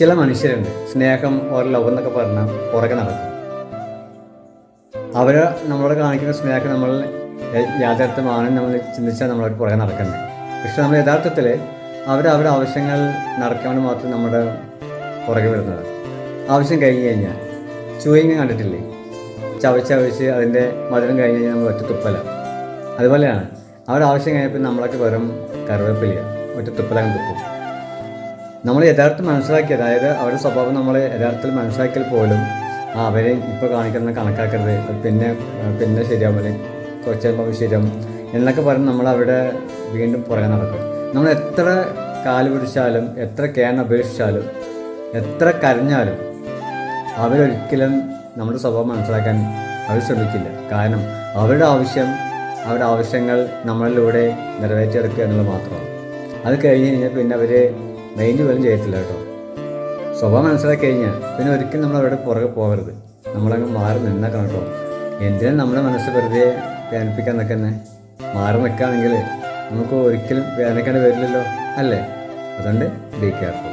ചില മനുഷ്യരുണ്ട്. സ്നേഹം ഓർ ലവ് എന്നൊക്കെ പറഞ്ഞാൽ പുറകെ നടക്കും. അവർ നമ്മളോട് കാണിക്കുന്ന സ്നേഹം നമ്മൾ യാഥാർത്ഥ്യമാണെന്ന് നമ്മൾ ചിന്തിച്ചാൽ നമ്മളോട് പുറകെ നടക്കുന്നത് പക്ഷെ നമ്മൾ യഥാർത്ഥത്തിൽ അവർ അവരുടെ ആവശ്യങ്ങൾ നടക്കാൻ മാത്രം നമ്മുടെ പുറകെ വരുന്നത്. ആവശ്യം കഴിഞ്ഞ് കഴിഞ്ഞാൽ ചൂയിങ് കണ്ടിട്ടില്ലേ? ചവച്ചവച്ച് അതിന്റെ മധുരം കഴിഞ്ഞ് കഴിഞ്ഞാൽ നമ്മൾ ഒറ്റ തുപ്പല. അതുപോലെയാണ് അവരുടെ ആവശ്യം കഴിഞ്ഞപ്പോൾ നമ്മളൊക്കെ വെറും കറിവേപ്പില്ല ഒറ്റ തുപ്പലകം തുപ്പും. നമ്മൾ യഥാർത്ഥം മനസ്സിലാക്കി അതായത് അവരുടെ സ്വഭാവം നമ്മൾ യഥാർത്ഥത്തിൽ മനസ്സിലാക്കിയാൽ പോലും ആ അവരെ ഇപ്പോൾ കാണിക്കുന്ന കണക്കാക്കരുത്. പിന്നെ പിന്നെ ശരിയാവില്ല കുറച്ച് കഴിയുമ്പോൾ ശരിയാവും എന്നൊക്കെ പറഞ്ഞ് നമ്മൾ അവിടെ വീണ്ടും പുറകെ നടക്കും. നമ്മൾ എത്ര കാൽ പിടിച്ചാലും എത്ര കേൺ അപേക്ഷിച്ചാലും എത്ര കരഞ്ഞാലും അവരൊരിക്കലും നമ്മുടെ സ്വഭാവം മനസ്സിലാക്കാൻ അവർ ശ്രമിക്കില്ല. കാരണം അവരുടെ ആവശ്യം അവരുടെ ആവശ്യങ്ങൾ നമ്മളിലൂടെ നിറവേറ്റിയെടുക്കുക എന്നുള്ളത് മാത്രമാണ്. അത് കഴിഞ്ഞ് കഴിഞ്ഞാൽ പിന്നെ അവർ മൈൻഡ് പോലും ചെയ്യത്തില്ല കേട്ടോ. സ്വഭാവം മനസ്സിലാക്കി കഴിഞ്ഞാൽ പിന്നെ ഒരിക്കലും നമ്മൾ അവരുടെ പുറകെ പോകരുത്. നമ്മളങ്ങ് മാറി നിന്നേക്കണം കേട്ടോ. എന്തിനാണ് നമ്മുടെ മനസ്സ് വെറുതെ വേദനിപ്പിക്കാൻ നിൽക്കുന്നത് മാറി നിൽക്കുകയാണെങ്കിൽ നമുക്ക് ഒരിക്കലും വേദനിക്കേണ്ടി വരില്ലല്ലോ അല്ലേ? അതുകൊണ്ട് ബി കെയർഫുൾ